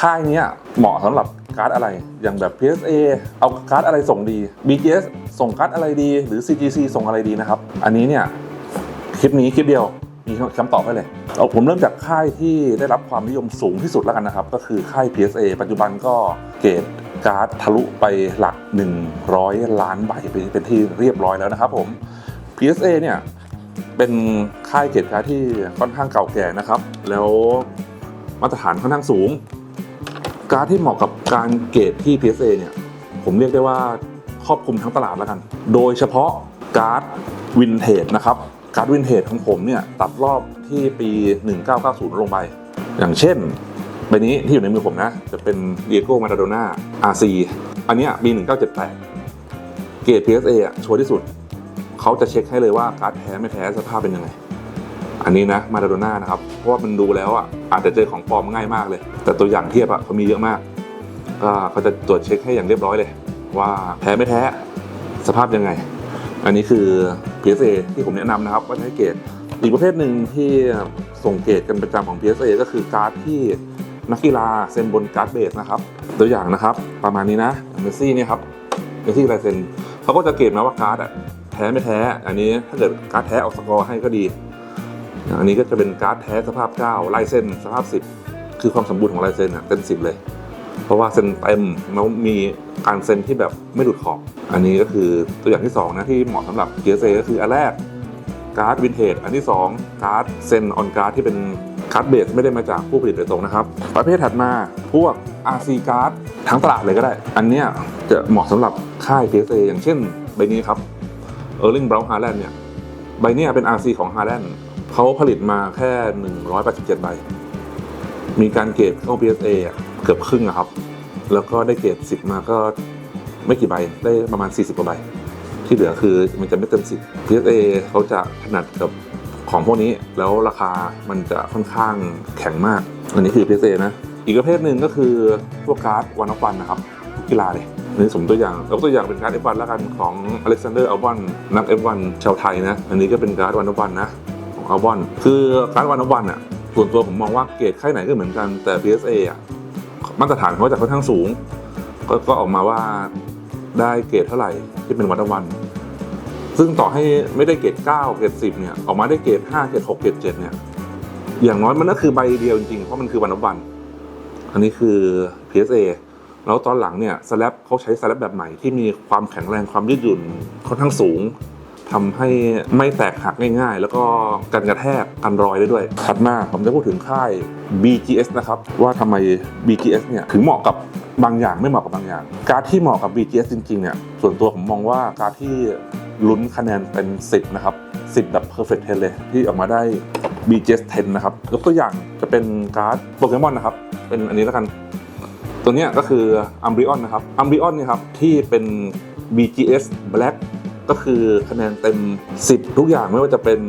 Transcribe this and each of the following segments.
ค่ายนี้เหมาะสำหรับการ์ดอะไร อย่างแบบ PSA เอาการ์ดอะไรส่งดี BGS ส่งการ์ดอะไรดี หรือ CGC ส่งอะไรดีนะครับ อันนี้เนี่ยคลิปนี้คลิปเดียวมีคำตอบให้เลยเอาผมเริ่มจากค่ายที่ได้รับความนิยมสูงที่สุดแล้วกันนะครับ ก็คือค่าย PSA ปัจจุบันก็เกรดการ์ดทะลุไปหลัก 100 ล้านใบเป็นที่เรียบร้อยแล้วนะครับผม PSA เนี่ยเป็นค่ายเกรดการ์ดที่ค่อนข้างเก่าแก่นะครับ แล้วมาตรฐานค่อนข้างสูง การ์ดที่เหมาะกับการเกรดที่ PSA เนี่ย ผมเรียกได้ว่าครอบคลุมทั้งตลาดแล้วกัน โดยเฉพาะการ์ดวินเทจนะครับ การ์ดวินเทจของผมเนี่ย ตัดรอบที่ปี 1990 ลงไป อย่างเช่นใบนี้ที่อยู่ในมือผมนะ จะเป็นเดียโก้มาราโดน่า RC อันนี้ปี 1978 เกรด PSA อะชัวร์ที่สุด เขาจะเช็คให้เลยว่าการ์ดแท้ไม่แท้สภาพเป็นยังไง อันนี้นะมาราโดน่านะครับ เพราะว่ามันดูแล้วอะอาจจะเจอของปลอมง่ายมากเลย แต่ตัวอย่างเทียบอะเขามีเยอะมากก็เขาจะตรวจเช็คให้อย่างเรียบร้อยเลย ว่าแท้ไม่แท้สภาพยังไง อันนี้คือ PSA ที่ผมแนะนำนะครับว่าให้เกรดอีกประเภทหนึ่งที่ส่งเกรดกันประจำของ PSA ก็คือการ์ดที่นักกีฬาเซ็นบนการ์ดเบสนะครับตัวอย่างนะครับ ประมาณนี้นะเมสซี่เนี่ยครับเมสซี่ลายเซ็นเขาก็จะเกรดมาว่าการ์ดอะแท้ไม่แท้ อันนี้ถ้าเกิดการ์ดแท้ออกสกอร์ให้ก็ดี อันนี้ก็จะเป็นการ์ดแท้สภาพ 9 ลายเส้นสภาพ 10 คือความสมบูรณ์ของลายเส้นอะเต็ม10เลย เพราะว่าเซ็นเต็มแล้วมีการเซ็นที่แบบไม่หลุดขอบ อันนี้ก็คือตัวอย่างที่2นะที่เหมาะสำหรับ PSA ก็คืออันแรกการ์ดวินเทจอันที่ 2 การ์ดเซ็นออนการ์ดที่เป็นการ์ดเบสไม่ได้มาจากผู้ผลิตโดยตรงนะครับ ประเภทถัดมาพวก RC การ์ดทั้งตลาดเลยก็ได้ อันเนี้ยจะเหมาะสำหรับค่าย PSA อย่างเช่นใบนี้ครับ Erling Braut Haaland เนี่ยใบเนี้ยเป็น RC ของ Haaland เขาผลิตมาแค่ 187 ใบ มีการเกรดเข้า PSA อะเกือบครึ่งอะครับ แล้วก็ได้เกรด10 มาก็ไม่กี่ใบ ได้ประมาณ 40กว่าใบ ที่เหลือคือมันจะไม่เต็ม 10 PSA เขาจะถนัดกับของพวกนี้ แล้วราคามันจะค่อนข้างแข็งมาก อันนี้คือ PSA นะ อีกประเภทหนึ่งก็คือพวกการ์ดวันอฟวันนะครับกีฬาเลยอันนี้สมตัวอย่างยกตัวอย่างเป็นการ์ด F1 แล้วกันของอเล็กซานเดอร์อัลบอนนัก F1 ชาวไทยนะ อันนี้ก็เป็นการ์ดวันออฟวันนะของอัลบอนคือการ์ดวันออฟวันอะ ส่วนตัวผมมองว่าเกรดค่ายไหนก็เหมือนกัน แต่ PSA อะมาตรฐานเขาจะค่อนข้างสูง ก็ก็ออกมาว่าได้เกรดเท่าไหร่ที่เป็นวันวัน ซึ่งต่อให้ไม่ได้เกรด9เกรด10เนี่ยออกมาได้เกรด5เกรด6เกรด7เนี่ยอย่างน้อยมันก็คือใบเดียวจริงๆเพราะมันคือวันวัน อันนี้คือ PSA แล้วตอนหลังเนี่ยสแลปเขาใช้สแลปแบบใหม่ที่มีความแข็งแรงความยืดหยุ่นค่อนข้างสูง ทำให้ไม่แตกหักง่ายๆ แล้วก็กันกระแทกกันรอยได้ด้วย ถัดมาผมจะพูดถึงค่าย BGS นะครับว่าทำไม BGS เนี่ยถึงเหมาะกับบางอย่างไม่เหมาะกับบางอย่าง การที่เหมาะกับ BGS จริงๆเนี่ยส่วนตัวผมมองว่าการที่ลุ้นคะแนนเป็น 10 นะครับ 10 แบบ perfect 10 เลย ที่ออกมาได้ BGS 10 นะครับยกตัวอย่างจะเป็นการ์ดโปเกมอนนะครับ เป็นอันนี้แล้วกัน ตัวนี้ก็คือ Umbreon นนะครับ Umbreon เนี่ยครับ ที่เป็น BGS Black ก็คือคะแนนเต็ม 10 ทุกอย่างไม่ว่าจะเป็น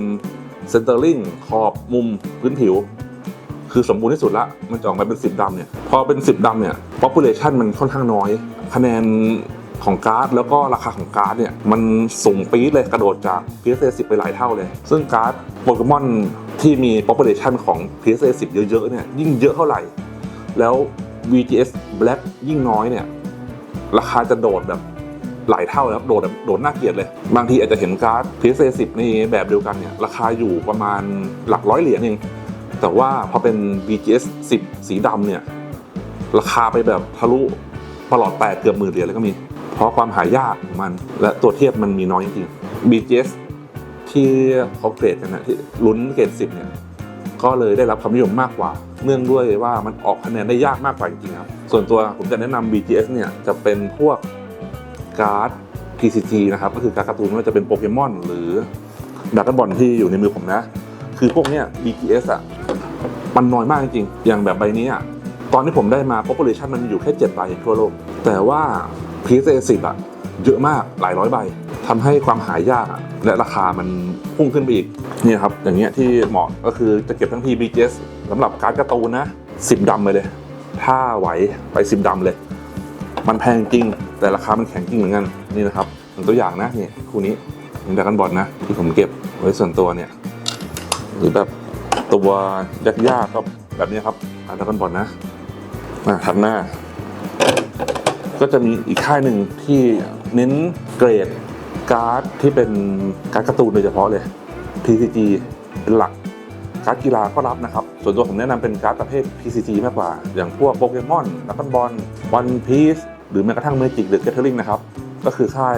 เซนเตอร์ลิงขอบมุมพื้นผิว คือสมบูรณ์ที่สุดละ มันจะออกมาเป็น 10ดำเนี่ย พอเป็น 10ดำเนี่ย population มันค่อนข้างน้อย คะแนนของการ์ดแล้วก็ราคาของการ์ดเนี่ย มันสูงปี๊ดเลยกระโดดจาก PSA 10 ไปหลายเท่าเลย ซึ่งการ์ดโปเกมอนที่มี population ของ PSA 10 เยอะๆเนี่ยยิ่งเยอะเท่าไหร่ แล้ว VGS Black ยิ่งน้อยเนี่ย ราคาจะโดดแบบ หลายเท่าแล้วโดดโดดน่าเกลียดเลย บางทีอาจจะเห็นการ์ด PSA 10ในแบบเดียวกันเนี่ยราคาอยู่ประมาณหลักร้อยเหรียญเองแต่ว่าพอเป็น VGS 10 สีดำเนี่ยราคาไปแบบทะลุประหลอดแตกเกือบหมื่นเหรียญเลยก็มี เพราะความหายากของมันและตัวเทียบมันมีน้อยจริงๆ BGS ที่เขาเกรดกันนะที่ลุ้นเกรด10เนี่ยก็เลยได้รับความนิยมมากกว่า เนื่องด้วยว่ามันออกคะแนนได้ยากมากกว่าจริงๆครับ ส่วนตัวผมจะแนะนำ BGS เนี่ยจะเป็นพวก การ์ด TCG นะครับก็คือการ์ดการ์ตูนไม่ว่าจะเป็นโปเกมอนหรือดักกบอลที่อยู่ในมือผมนะ คือพวกเนี้ย BGS อะมันน้อยมากจริงๆ อย่างแบบใบนี้อะตอนที่ผมได้มา population มันมีอยู่แค่7ใบทั่วโลก แต่ว่า PSA 10อะเยอะมากหลายร้อยใบทำให้ความหายากและราคามันพุ่งขึ้นไปอีกนี่ครับ อย่างเงี้ยที่เหมาะก็คือจะเก็บทั้งที BGS สำหรับการ์ดการ์ตูนนะ10ดำไปเลย ถ้าไหวไป 10ดำเลย มันแพงจริง แต่ราคามันแข็งจริงเหมือนกันนี่นะครับเป็นตัวอย่างนะนี่คู่นี้เป็นดากันบอลนะที่ผมเก็บไว้ส่วนตัวเนี่ยหรือแบบตัวยากๆก็แบบนี้ครับดรากันบอลนะอะถัดหน้า ก็จะมีอีกค่ายหนึ่งที่เน้นเกรดการ์ดที่เป็นการ์ดการ์ตูนโดยเฉพาะเลย TCG เป็นหลักการ์ดกีฬาก็รับนะครับ ส่วนตัวผมแนะนำเป็นการ์ดประเภท PCG มากกว่า อย่างพวกโปเกมอนดักบอลวันพีซ หรือแม้กระทั่งเมจิกหรือเกทเทอริงนะครับก็คือค่าย